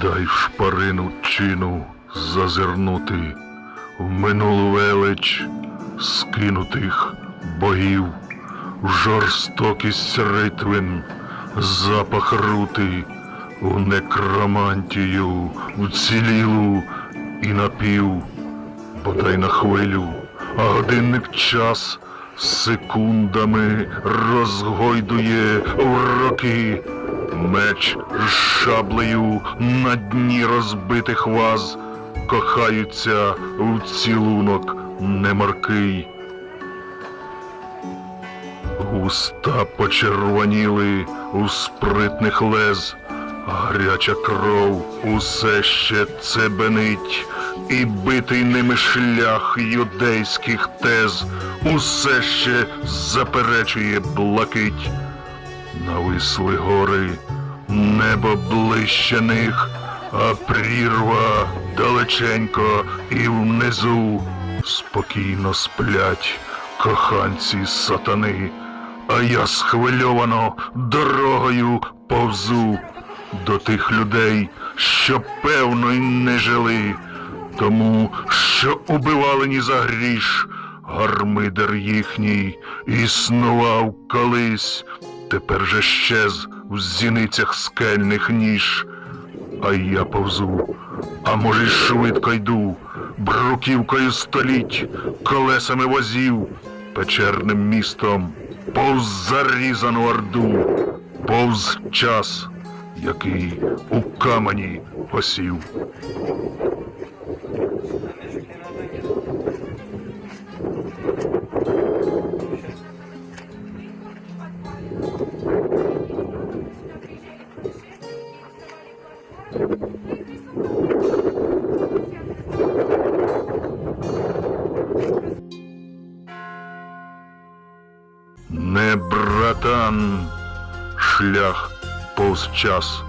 Дай в шпарину чину зазирнути в минулу велич скинутих богів, жорстокість ритвин, запах рути, в некромантію, в цілілу і напів, бодай на хвилю, а годинник час секундами розгойдує в роки. Меч з шаблею на дні розбитих ваз кохаються в цілунок немаркий. Уста почервоніли у спритних лез, гаряча кров усе ще цебенить, і битий ними шлях юдейських тез усе ще заперечує блакить. Нависли гори, небо ближче них, а прірва далеченько і внизу спокійно сплять коханці сатани, а я схвильовано дорогою повзу до тих людей, що певно й не жили, тому що убивали ні за гріш. Гармидер їхній існував колись, тепер же щез в зіницях скельних ніж. А я повзу, а може й швидко йду, бруківкою століть, колесами возів, печерним містом, повз зарізану орду, повз час, який у камені посів. Шлях повз час.